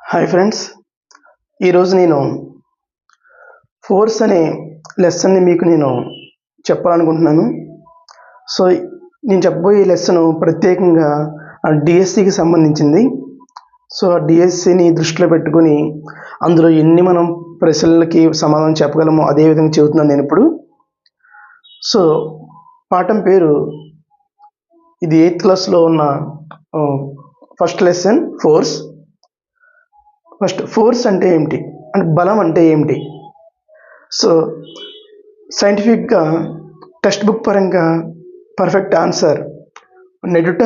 Hi friends ఈరోజు నేను force అనే లెసన్ని మీకు నేను చెప్పాలనుకుంటున్నాను. సో నేను చెప్పబోయే లెసన్ ప్రత్యేకంగా డిఎస్సికి సంబంధించింది. సో ఆ డిఎస్సిని దృష్టిలో పెట్టుకొని అందులో ఎన్ని మనం ప్రశ్నలకి సమాధానం చెప్పగలమో అదే విధంగా చెబుతున్నాను నేను ఇప్పుడు. సో పాఠం పేరు ఇది ఎయిత్ క్లాస్లో ఉన్న first lesson force. First force అంటే ఏమిటి? అంటే బలం అంటే ఏమిటి? సో సైంటిఫిక్గా టెక్స్ట్ బుక్ పరంగా పర్ఫెక్ట్ ఆన్సర్ నెడుట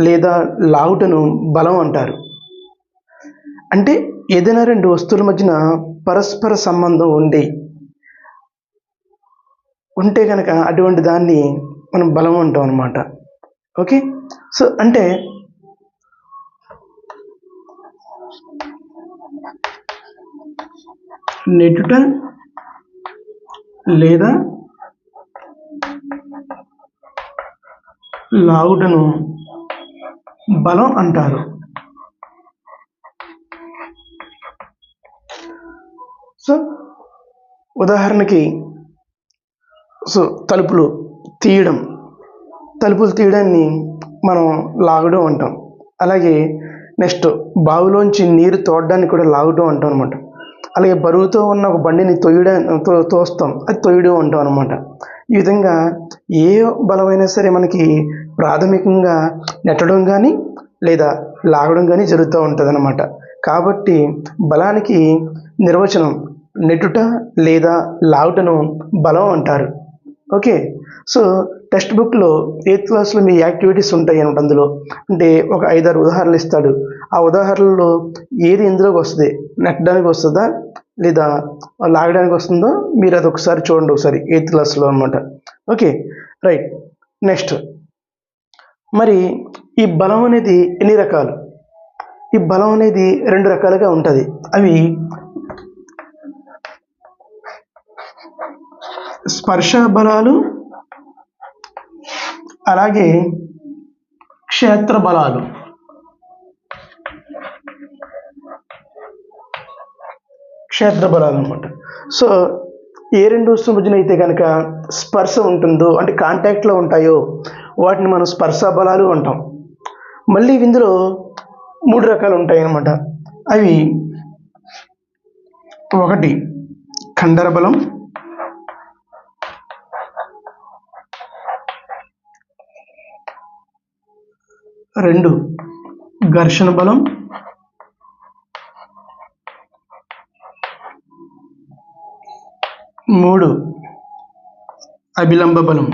లేదా లాగుటను బలం అంటారు. అంటే ఏదైనా రెండు వస్తువుల మధ్యన పరస్పర సంబంధం ఉండి ఉంటే కనుక అటువంటి దాన్ని మనం బలం అంటాం అనమాట ఓకే? సో అంటే నెట్టుట లేదా లాగుటను బలం అంటారు. సో ఉదాహరణకి సో తలుపులు తీయడం. తలుపులు తీయడాన్ని మనం లాగడం అంటాం. అలాగే నెక్స్ట్ బావిలోంచి నీరు తోడడానికి కూడా లాగడం అంటాం అనమాట అలాగే బరువుతో ఉన్న ఒక బండిని తొయ్యడం తో తోస్తాం. అది తొయ్యడం అంటాం అనమాట ఈ విధంగా ఏ బలమైనా సరే మనకి ప్రాథమికంగా నెట్టడం కానీ లేదా లాగడం కానీ జరుగుతూ ఉంటుంది అనమాట కాబట్టి బలానికి నిర్వచనం నెట్టుట లేదా లాగుటను బలం అంటారు. ఓకే సో టెక్స్ట్ బుక్లో ఎయిత్ క్లాస్లో మీ యాక్టివిటీస్ ఉంటాయి అనమాట అందులో? అంటే ఒక ఐదారు ఉదాహరణలు ఇస్తాడు. ఆ ఉదాహరణలో ఏది ఇందులోకి వస్తుంది? నెట్టడానికి వస్తుందా? లేదా లాగడానికి వస్తుందో? మీరు అది ఒకసారి చూడండి ఒకసారి ఎయిత్ క్లాస్లో అనమాట ఓకే రైట్ నెక్స్ట్ మరి ఈ బలం అనేది ఎన్ని రకాలు? ఈ బలం అనేది రెండు రకాలుగా ఉంటుంది. అవి స్పర్శ బలాలు అలాగే క్షేత్ర బలాలు. క్షేత్ర బలాలు అనమాట సో ఏ రెండు వస్తువుల అయితే కనుక స్పర్శ ఉంటుందో అంటే కాంటాక్ట్లో ఉంటాయో వాటిని మనం స్పర్శ బలాలు అంటాం. మళ్ళీ ఇందులో మూడు రకాలు ఉంటాయి అన్నమాట. అవి ఒకటి కండర బలం రెండు. ఘర్షణ బలం. మూడు. అభిలంబ బలం.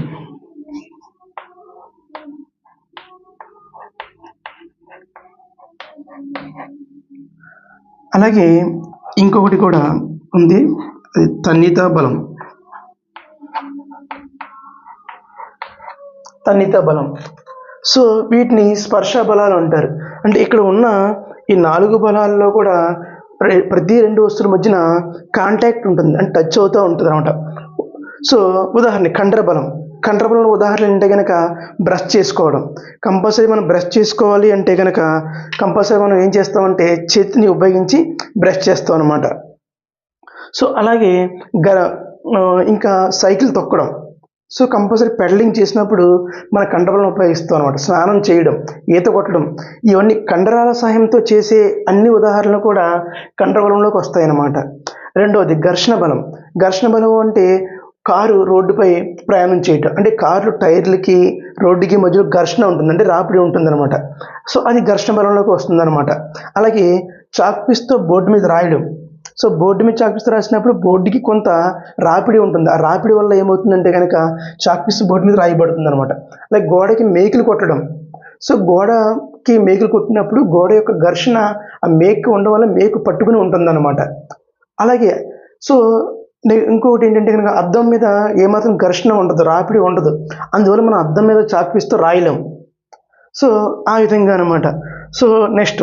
అలాగే ఇంకొకటి కూడా ఉంది. అది తన్నిత బలం. తన్నిత బలం. సో వీటిని స్పర్శ బలాలు అంటారు. అంటే ఇక్కడ ఉన్న ఈ నాలుగు బలాల్లో కూడా ప్ర- ప్రతి రెండు వస్తువుల మధ్యన కాంటాక్ట్ ఉంటుంది. అంటే టచ్ అవుతూ ఉంటుంది అనమాట సో ఉదాహరణ కండర బలం ఉదాహరణ అంటే కనుక బ్రష్ చేసుకోవడం. కంపల్సరీ మనం బ్రష్ చేసుకోవాలి అంటే కనుక కంపల్సరీ మనం ఏం చేస్తామంటే చేతిని ఉపయోగించి బ్రష్ చేస్తాం అనమాట సో అలాగే గ ఇంకా సైకిల్ తొక్కడం. సో కంపల్సరీ పెడలింగ్ చేసినప్పుడు మన కండరాలను ఉపయోగిస్తాం అనమాట స్నానం చేయడం ఈత కొట్టడం ఇవన్నీ కండరాల సహాయంతో చేసే అన్ని ఉదాహరణలు కూడా కండరబలంలోకి వస్తాయన్నమాట. రెండవది ఘర్షణ బలం. ఘర్షణ బలం అంటే కారు రోడ్డుపై ప్రయాణం చేయటం. అంటే కారు టైర్లకి రోడ్డుకి మధ్యలో ఘర్షణ ఉంటుంది. అంటే రాపిడి ఉంటుందన్నమాట. సో అది ఘర్షణ బలంలోకి వస్తుందన్నమాట. అలాగే చాక్పీస్తో బోర్డు మీద రాయడం. సో బోర్డు మీద చాక్ పీస్ రాసినప్పుడు బోర్డుకి కొంత రాపిడి ఉంటుంది. ఆ రాపిడి వల్ల ఏమవుతుందంటే కనుక చాక్ పీస్ బోర్డు మీద రాయబడుతుంది అనమాట అలాగే గోడకి మేకులు కొట్టడం. సో గోడకి మేకులు కొట్టినప్పుడు గోడ యొక్క ఘర్షణ ఆ మేకు ఉండడం వల్ల మేకు పట్టుకుని ఉంటుంది అలాగే సో ఇంకొకటి ఏంటంటే కనుక అద్దం మీద ఏమాత్రం ఘర్షణ ఉండదు రాపిడి ఉండదు. అందువల్ల మనం అద్దం మీద చాక్ పీస్తో రాయలేం సో ఆ విధంగా అనమాట సో నెక్స్ట్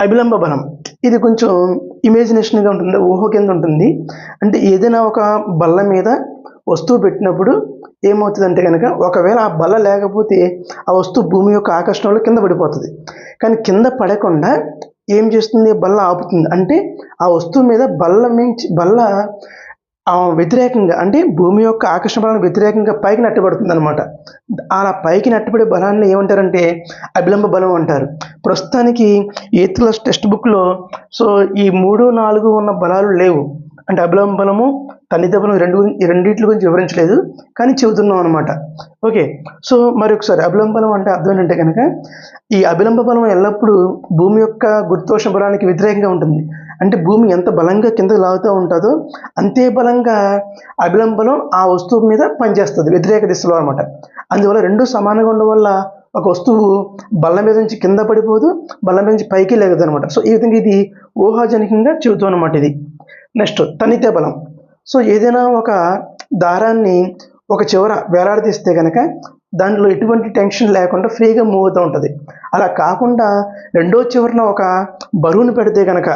అభిలంబ బలం. ఇది కొంచెం ఇమేజినేషన్గా ఉంటుంది ఊహ కింద ఉంటుంది. అంటే ఏదైనా ఒక బల్ల మీద వస్తువు పెట్టినప్పుడు ఏమవుతుందంటే కనుక ఒకవేళ ఆ బల్ల లేకపోతే ఆ వస్తువు భూమి యొక్క ఆకర్షణలో కింద పడిపోతుంది. కానీ కింద పడకుండా ఏం చేస్తుంది? బల్ల ఆపుతుంది. అంటే ఆ వస్తువు మీద బల్ల మించి బల్ల వ్యతిరేకంగా అంటే భూమి యొక్క ఆకర్షణ బలానికి వ్యతిరేకంగా పైకి నెట్టబడుతుంది అనమాట అలా పైకి నెట్టబడే బలాన్ని ఏమంటారంటే అభిలంబ బలం అంటారు. ప్రస్తుతానికి ఎయిత్ క్లాస్ టెక్స్ట్ బుక్లో సో ఈ మూడు నాలుగు ఉన్న బలాలు లేవు. అంటే అభిలంబనము బలము రెండు రెండింటి గురించి వివరించలేదు కానీ చెబుతున్నాం అనమాట ఓకే సో మరి ఒకసారి అభిలంబనం అంటే అర్థం ఏంటంటే కనుక ఈ అభిలంబ బలం ఎల్లప్పుడూ భూమి యొక్క గురుత్వాకర్షణ బలానికి వ్యతిరేకంగా ఉంటుంది. అంటే భూమి ఎంత బలంగా కిందకి లాగుతూ ఉంటుందో అంతే బలంగా అభిలంబలం ఆ వస్తువు మీద పనిచేస్తుంది వ్యతిరేక దిశలో అనమాట అందువల్ల రెండు సమానంగా ఉండడం వల్ల ఒక వస్తువు బల్ల మీద నుంచి కింద పడిపోదు బల్ల మీద నుంచి పైకి లేగదు అనమాట సో ఈ విధంగా ఇది ఊహాజనికంగా చెబుతాం అనమాట ఇది. నెక్స్ట్ తనితే బలం. సో ఏదైనా ఒక దారాన్ని ఒక చివర వేలాడదీస్తే కనుక దాంట్లో ఎటువంటి టెన్షన్ లేకుండా ఫ్రీగా మూవ్ అవుతూ ఉంటుంది. అలా కాకుండా రెండో చివరన ఒక బరువును పెడితే కనుక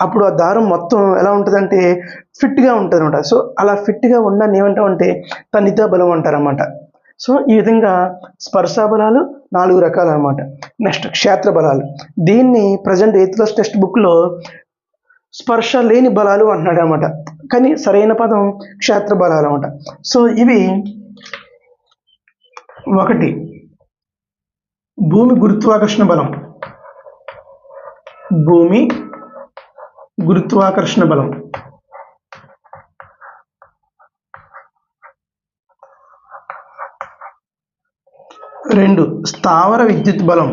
అప్పుడు ఆ దారం మొత్తం ఎలా ఉంటుందంటే ఫిట్గా ఉంటుంది అనమాట సో అలా ఫిట్గా ఉండని ఏమంటామంటే తనిత బలం అంటారన్నమాట. సో ఈ విధంగా స్పర్శ బలాలు నాలుగు రకాలు అనమాట నెక్స్ట్ క్షేత్ర బలాలు. దీన్ని ప్రజెంట్ ఎయిత్ క్లాస్ టెక్స్ట్ బుక్లో స్పర్శ లేని బలాలు అంటున్నాడు అనమాట కానీ సరైన పదం క్షేత్ర బలాలు అనమాట సో ఇవి ఒకటి భూమి గురుత్వాకర్షణ బలం. భూమి గురుత్వాకర్షణ బలం. రెండు స్థావర విద్యుత్ బలం.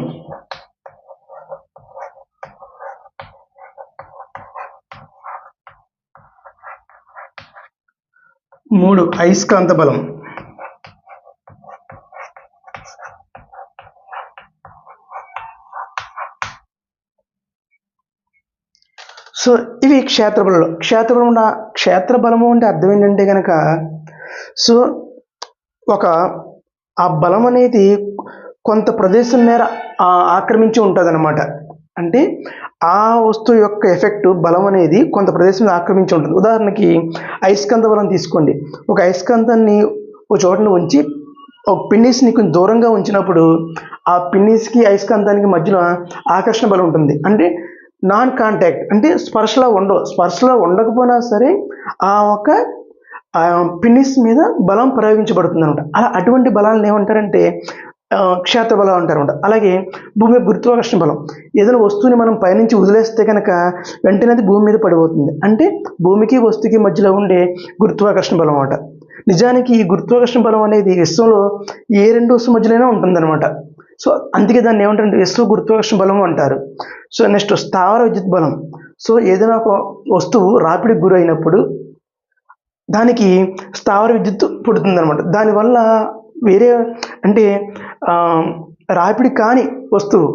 మూడు అయస్కాంత బలం. సో ఇవి క్షేత్ర బలంలో క్షేత్ర బలం అంటే అర్థం ఏంటంటే కనుక సో ఒక ఆ బలం అనేది కొంత ప్రదేశం మేర ఆక్రమించి ఉంటుంది అనమాట అంటే ఆ వస్తువు యొక్క ఎఫెక్ట్ బలం అనేది కొంత ప్రదేశం ఆక్రమించి ఉంటుంది. ఉదాహరణకి అయస్కాంత బలం తీసుకోండి. ఒక అయస్కాంతాన్ని ఒక చోటను ఉంచి ఒక పిన్నిస్ని కొంచెం దూరంగా ఉంచినప్పుడు ఆ పిన్నిస్కి అయస్కాంతానికి మధ్యలో ఆకర్షణ బలం ఉంటుంది. అంటే నాన్ కాంటాక్ట్ అంటే స్పర్శలో ఉండవు. స్పర్శలో ఉండకపోయినా సరే ఆ ఒక పిన్నిస్ మీద బలం ప్రయోగించబడుతుంది అనమాట అలా అటువంటి బలాలను ఏమంటారంటే క్షేత్ర బలం అంటారనమాట అలాగే భూమి గురుత్వాకర్షణ బలం. ఏదైనా వస్తువుని మనం పైనుంచి వదిలేస్తే కనుక వెంటనే అది భూమి మీద పడిపోతుంది. అంటే భూమికి వస్తువుకి మధ్యలో ఉండే గురుత్వాకర్షణ బలం అనమాట నిజానికి ఈ గురుత్వాకర్షణ బలం అనేది విశ్వంలో ఏ రెండు వస్తువు మధ్యలోనే ఉంటుందన్నమాట. సో అందుకే దాన్ని ఏమంటారంటే విశ్వ గురుత్వాకర్షణ బలం అంటారు. సో నెక్స్ట్ స్థావర విద్యుత్ బలం. సో ఏదైనా ఒక వస్తువు రాపిడికి గురైనప్పుడు దానికి స్థావర విద్యుత్ పుడుతుంది అనమాట దానివల్ల వేరే అంటే రాపిడి కాని వస్తువు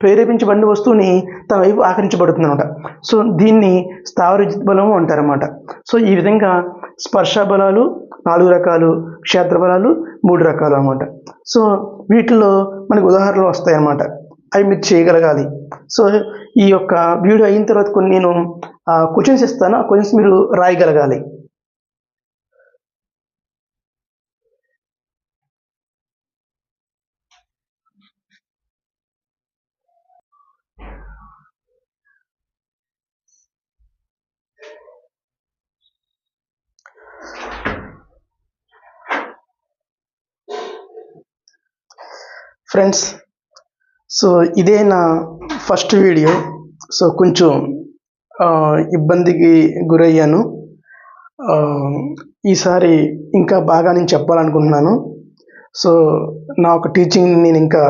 ప్రేరేపించబడిన వస్తువుని తన వైపు ఆకరించబడుతుంది అనమాట సో దీన్ని స్థావర విద్యుత్ బలము అంటారన్నమాట. సో ఈ విధంగా స్పర్శ బలాలు నాలుగు రకాలు క్షేత్ర బలాలు మూడు రకాలు అనమాట సో వీటిలో మనకు ఉదాహరణలు వస్తాయి అన్నమాట అవి మీరు చేయగలగాలి. సో ఈ యొక్క వీడియో అయిన తర్వాత కొన్ని నేను క్వశ్చన్స్ ఇస్తాను. ఆ క్వశ్చన్స్ మీరు రాయగలగాలి. ఫ్రెండ్స్ సో ఇదే నా ఫస్ట్ వీడియో సో కొంచెం ఇబ్బందికి గురయ్యాను. ఈసారి ఇంకా బాగా నేను చెప్పాలనుకుంటున్నాను. సో నా ఒక టీచింగ్ నేను ఇంకా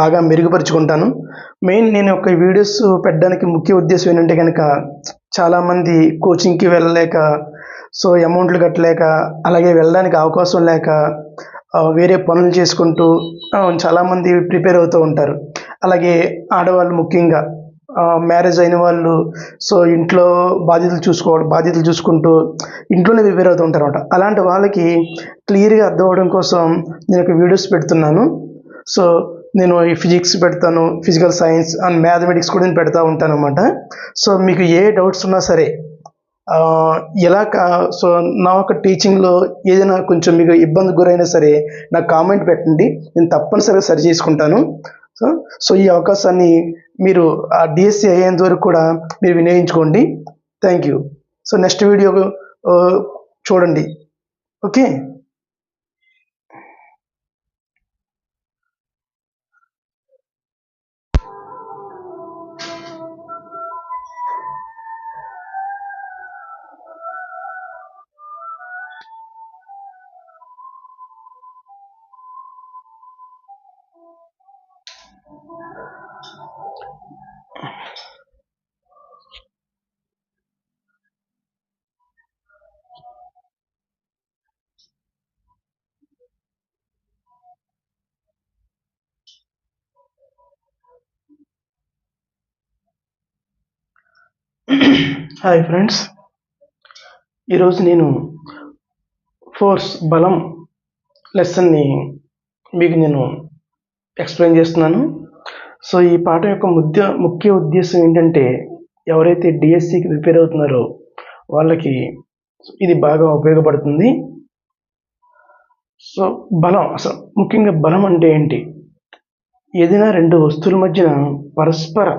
బాగా మెరుగుపరుచుకుంటాను. మెయిన్ నేను ఒక వీడియోస్ పెట్టడానికి ముఖ్య ఉద్దేశం ఏంటంటే కనుక చాలామంది కోచింగ్కి వెళ్ళలేక సో అమౌంట్లు కట్టలేక అలాగే వెళ్ళడానికి అవకాశం లేక వేరే పనులు చేసుకుంటూ చాలామంది ప్రిపేర్ అవుతూ ఉంటారు. అలాగే ఆడవాళ్ళు ముఖ్యంగా మ్యారేజ్ అయిన వాళ్ళు సో ఇంట్లో బాధ్యతలు చూసుకోవడం బాధ్యతలు చూసుకుంటూ ఇంట్లోనే ప్రిపేర్ అవుతూ ఉంటారు అనమాట అలాంటి వాళ్ళకి క్లియర్గా అర్థం అవ్వడం కోసం నేను ఒక వీడియోస్ పెడుతున్నాను. సో నేను ఈ ఫిజిక్స్ పెడతాను ఫిజికల్ సైన్స్ అండ్ మ్యాథమెటిక్స్ కూడా నేను పెడతా ఉంటాను అనమాట సో మీకు ఏ డౌట్స్ ఉన్నా సరే ఎలా కా సో నా యొక్క టీచింగ్లో ఏదైనా కొంచెం మీకు ఇబ్బంది గురైనా సరే నాకు కామెంట్ పెట్టండి. నేను తప్పనిసరిగా సరి చేసుకుంటాను. సో సో ఈ అవకాశాన్ని మీరు ఆ డిఎస్సి అయ్యేంత వరకు కూడా మీరు వినియోగించుకోండి. Thank you so next video చూడండి. ఓకే హాయ్ ఫ్రెండ్స్ ఈరోజు నేను ఫోర్స్ బలం లెసన్ని మీకు నేను ఎక్స్ప్లెయిన్ చేస్తున్నాను. సో ఈ పాఠం యొక్క ముద్య ముఖ్య ఉద్దేశం ఏంటంటే ఎవరైతే డిఎస్సికి ప్రిపేర్ అవుతున్నారో వాళ్ళకి ఇది బాగా ఉపయోగపడుతుంది. సో బలం అసలు ముఖ్యంగా బలం అంటే ఏంటి? ఏదైనా రెండు వస్తువుల మధ్యన పరస్పర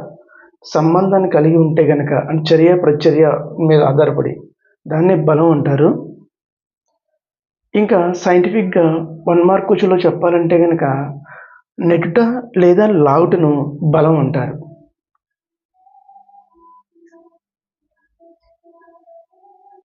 సంబంధాన్ని కలిగి ఉంటే గనక అంటే చర్య ప్రచర్య మీద ఆధారపడి దాన్నే బలం అంటారు. ఇంకా సైంటిఫిక్గా వన్ మార్క్ క్వశ్చన్లో చెప్పాలంటే గనక నెట్టుట లేదా లాగుటను బలం అంటారు.